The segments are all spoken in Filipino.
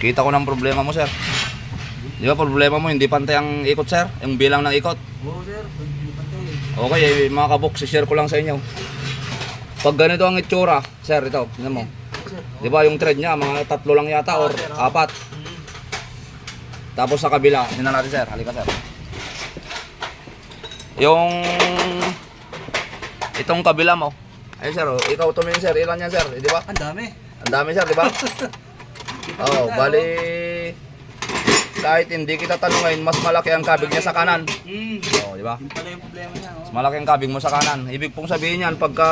Kita ko ng problema mo, sir. Di ba problema mo, hindi pantay ang ikot, sir? Yung bilang ng ikot. Oo sir, hindi pa tayo. Okay, eh, mga kabok, share ko lang sa inyo. Pag ganito ang itsura, sir, ito, tingnan mo. Di ba yung thread niya, mga tatlo lang yata or apat. Tapos sa kabila, tingnan natin, sir. Halika, sir. Yung itong kabila mo. Ay, sir, oh, ikaw tumingin, sir. Ilan yan, sir? Di ba? ang dami. Ang dami, sir, di ba? Oh, bali kahit hindi kita tanungin, mas malaki ang kabig niya sa kanan. Mm. Oh, di ba? Yung pala yung problema niya. Oh. Mas malaki ang kabig mo sa kanan. Ibig pong sabihin yan, pagka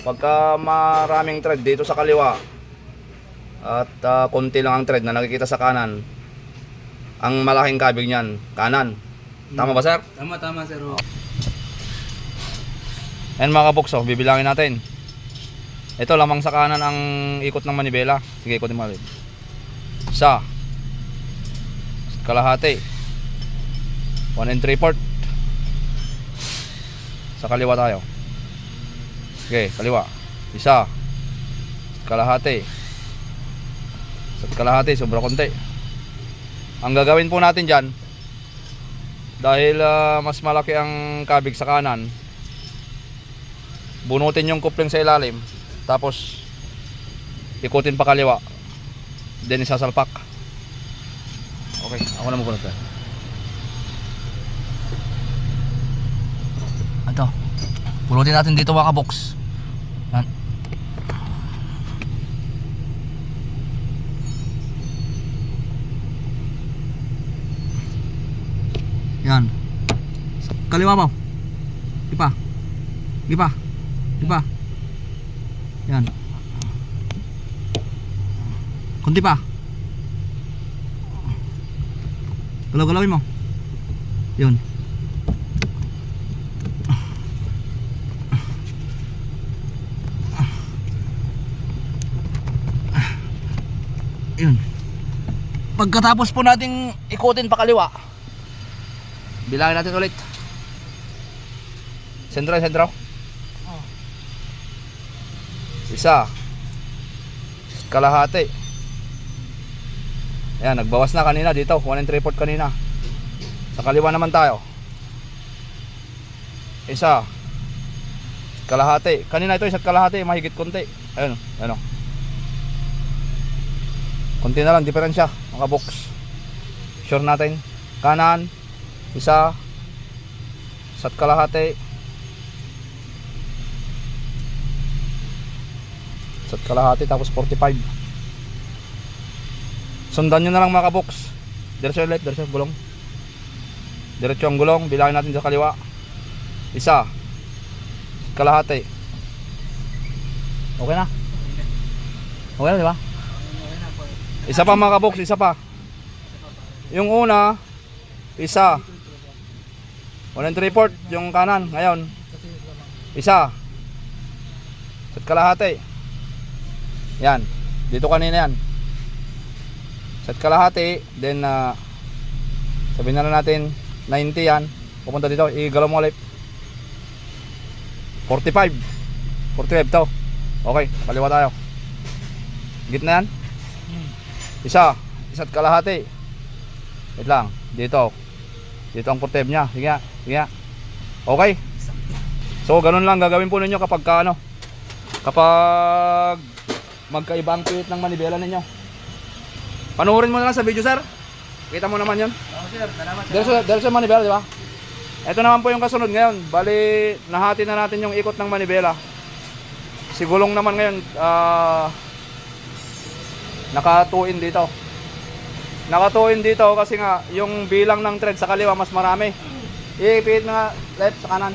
pagka maraming thread dito sa kaliwa at ah, konti lang ang thread na nakikita sa kanan, ang malaking kabig niyan, kanan. Tama ba, sir? Tama, tama sir. Oh. Ayan mga kabukso, bibilangin natin. Ito lamang sa kanan ang ikot ng manibela. Sige, ikotin mo ulit. Isa. Kalahati. 1 and 3 port. Sa kaliwa tayo. Sige, kaliwa. Isa. Kalahati. Sa kalahati, sobra konti. Ang gagawin po natin dyan, dahil ah, mas malaki ang kabig sa kanan, bunutin yung kupling sa ilalim tapos ikutin pa kaliwa. Then isasalpak. Okay ako na magunot ka ito. Bunutin natin dito mga kabox yan. Yan. Kaliwa mo ipa. Ipa. Ipa yan. Kunti pa. Galaw-galawin mo. Yun. Yun. Pagkatapos po nating ikutin pa kaliwa bilangin natin ulit. Sentro sentro. Isa. Kalahati. Ayan, nagbawas na kanina dito. 1 and 3 port kanina. Sa kaliwa naman tayo. Isa. Kalahati. Kanina ito isa't kalahati. Mahigit konti. Ayun ayun o. konti na lang diferensya. Mga box. Sure natin. Kanan. Isa. Isa't kalahati isa't kalahati tapos 45 sundan nyo na lang mga kabox diretso ulit diretso gulong. Diretso ang gulong bilangin natin sa kaliwa. Isa. Kalahati. Okay na? Okay na di ba? Okay na po. isa pa mga kabox isa pa. Yung una isa. 1 and 3 port yung kanan ngayon. Isa. At kalahati yan. Dito kanina yan. Sa kalahati then uh, sabihin na lang natin 90 yan. Pupunta dito igalaw mo ulit. 45 45 to. Okay kaliwa tayo. Gitna yan. Isa. Isa't kalahati. Wait lang. Dito. Dito ang 45 nya sige nga. Sige nga. Okay. So ganun lang gagawin po ninyo kapag ka, ano kapag magkaiba ang pihit ng manibela ninyo. Panoorin mo na lang sa video sir. Kita mo naman 'yon. Oo sir, salamat. Diretso diretso manibela, di ba? Ito naman po yung kasunod ngayon. Bali nahati na natin yung ikot ng manibela. Si gulong naman ngayon ah nakatuin dito. Nakatuin dito kasi nga yung bilang ng thread sa kaliwa mas marami. Ipihit mo nga left sa kanan.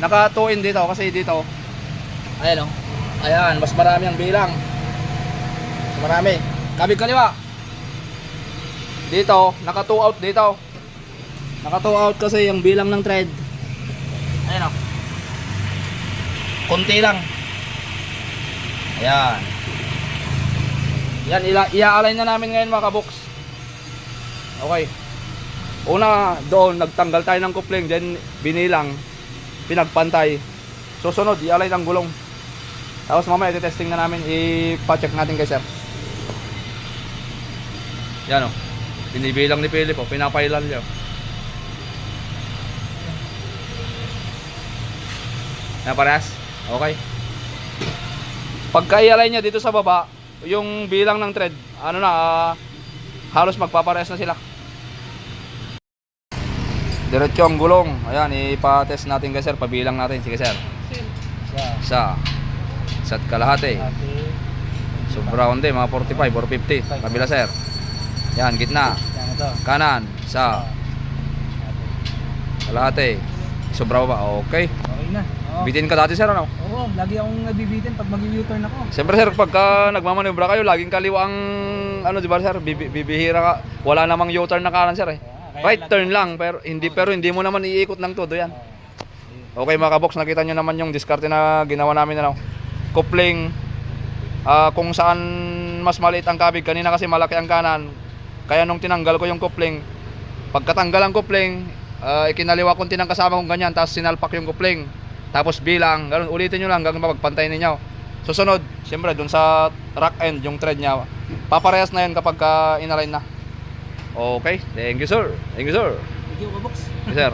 Nakatuin dito kasi dito. Ayan oh. Ayan, mas marami ang bilang. Marami. Kabig kaliwa. Dito, naka 2 out dito. Naka 2 out kasi yung bilang ng thread. Ayan oh. Kunti lang. Ayan. Yan, ila, ia-align na namin ngayon mga kabox. Okay. Una, doon, nagtanggal tayo ng kupling, then binilang, pinagpantay. Susunod, i-align ang gulong. Tapos mamaya, testing na namin, ipa-check natin kay sir. Yan o. Binibilang ni Philip o. Pinapailan niya. Yan parehas? Okay. Pagka-i-align niya dito sa baba, yung bilang ng thread, ano na, ah, halos magpaparehas na sila. Diretso ang gulong. Ayan, ipa-test natin kay sir. Pabilang natin. Sige sir. Siya. Isa. Isa't kalahati. Ate. Sobra hindi, mga 45 or 50. Kabila sir. Yan, gitna. Kanan. Isa. Ate. Kalahati. Sobra ba? Okay. Okay na. Oo. Bitin ka dati sir, ano? Oo, lagi akong nabibitin pag mag-U-turn ako. Siyempre sir, pagka nagmamanubra kayo, laging kaliwa ang, ano di ba sir, Bibi- bibihira ka. Wala namang U-turn na kanan sir eh. Kaya Right turn lang, pero hindi pero hindi mo naman iikot ng todo yan. Oo. Okay mga kabox, nakita nyo naman yung diskarte na ginawa namin ano. Coupling, ah, kung saan mas maliit ang kabig, kanina kasi malaki ang kanan. Kaya nung tinanggal ko yung coupling, pagkatanggal ang coupling, ah, ikinaliwa kong tinang kasama kong ganyan, tapos sinalpak yung coupling. Tapos bilang, ganun, ulitin nyo lang hanggang mapagpantay ninyo. Susunod, siyempre dun sa rack end, yung thread niya, paparehas na yun kapag ka inalign na. Okay, thank you sir. Thank you sir. Thank you, kabox. Yes, sir.